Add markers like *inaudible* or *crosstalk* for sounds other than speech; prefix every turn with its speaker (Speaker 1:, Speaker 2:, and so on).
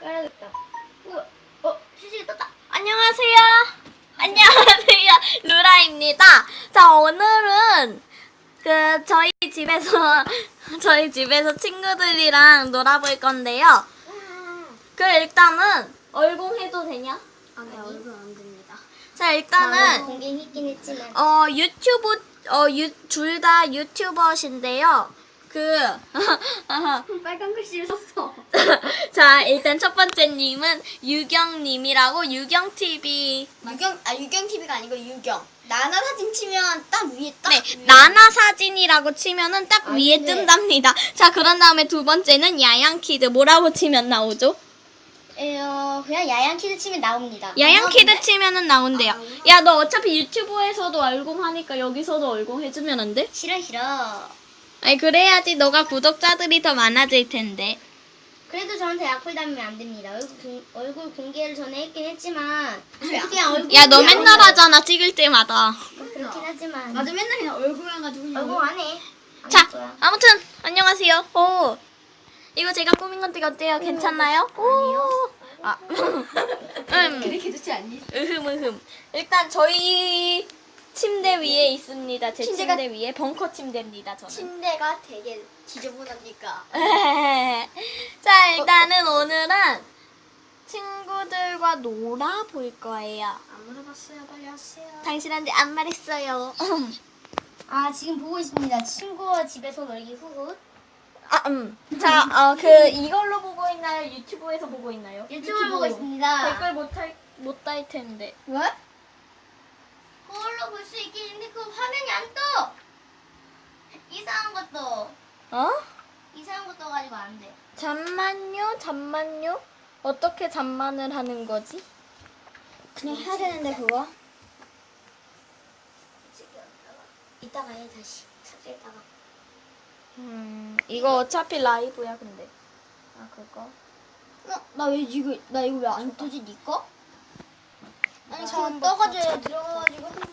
Speaker 1: 깔아야겠다. 우와, 어, 휴식이 떴다.
Speaker 2: 안녕하세요. *laughs* 안녕하세요. 루라입니다. 자, 오늘은 그 저희 집에서 *laughs* 저희 집에서 친구들이랑 놀아볼 건데요. 그 일단은 얼공 해도 되냐?
Speaker 1: 아니, 얼굴 안 됩니다.
Speaker 2: 자, 일단은
Speaker 1: 공개 했긴 했지만.
Speaker 2: 어 유튜브 어 둘 다 유튜버신데요. 그 *laughs*
Speaker 1: 빨간 글씨를 썼어. *laughs*
Speaker 2: 자, 일단 첫 번째 님은 유경 님이라고 유경 TV
Speaker 1: 유경, 아, 유경 TV가 아니고 유경. 나나 사진 치면 딱 위에 딱.
Speaker 2: 네, 나나 사진이라고 치면은 딱
Speaker 1: 아,
Speaker 2: 위에
Speaker 1: 네.
Speaker 2: 뜬답니다. 자, 그런 다음에 두 번째는 야양키드. 뭐라고 치면 나오죠?
Speaker 1: 어, 그냥 야양키드 치면 나옵니다.
Speaker 2: 야양키드 치면은 나온대요.
Speaker 1: 아,
Speaker 2: 야, 너 어차피 유튜브에서도 얼공 하니까 여기서도 얼공 해주면 안 돼?
Speaker 1: 싫어, 싫어.
Speaker 2: 아니, 그래야지 너가 구독자들이 더 많아질 텐데.
Speaker 1: 그래도 저한테 악플 담으면 안 됩니다. 얼굴, 공, 얼굴 공개를 전에 했긴 했지만 그냥 얼굴
Speaker 2: 야, 너 맨날. 하잖아, 찍을 때마다.
Speaker 1: 그렇긴 하지만
Speaker 3: 맞아 맨날 그냥 얼굴 해가지고 그냥
Speaker 1: 얼굴 안 해. 안
Speaker 2: 자,
Speaker 1: 할 거야.
Speaker 2: 아무튼, 안녕하세요. 오. 이거 제가 꾸민 건데 어때요? 괜찮나요? 오. 아. *laughs* 음.
Speaker 3: 그렇게 좋지 않니?
Speaker 2: 으흠 으흠. 일단 저희 침대 위에 있습니다. 제
Speaker 1: 침대가-
Speaker 2: 침대 위에 벙커 침대입니다. 저는.
Speaker 1: 침대가 되게 지저분하니까. *laughs*
Speaker 2: 자 일단은 오늘은 친구들과 놀아 볼 거예요.
Speaker 1: 안 물어봤어요. 빨리 하세요.
Speaker 2: 당신한테 안 말했어요. *laughs*
Speaker 1: 아 지금 보고 있습니다. 친구와 집에서 놀기 후
Speaker 2: 아, 음. 자, 어, 그 이걸로 보고 있나요? 유튜브에서 보고 있나요?
Speaker 1: 유튜브를 보고 있습니다.
Speaker 2: 댓글 못할 못 달 텐데.
Speaker 1: 왜? 그걸로 볼 수 있긴 있는데 그 화면이 안 떠. 이상한 것도
Speaker 2: 어?
Speaker 1: 이상한 거 떠가지고 안 돼.
Speaker 2: 잠만요, 잠만요. 어떻게 잠만을 하는 거지?
Speaker 1: 그냥 해야 되는데 그거. 이따가 해 다시 삭제했다가.
Speaker 2: 음, 이거 어차피 라이브야, 근데. 아, 그거?
Speaker 3: 어? 나왜 이거 나 이거 왜 안 뜨지 니 거?
Speaker 1: 아니 저 떠가지고 들어가가지고 했는데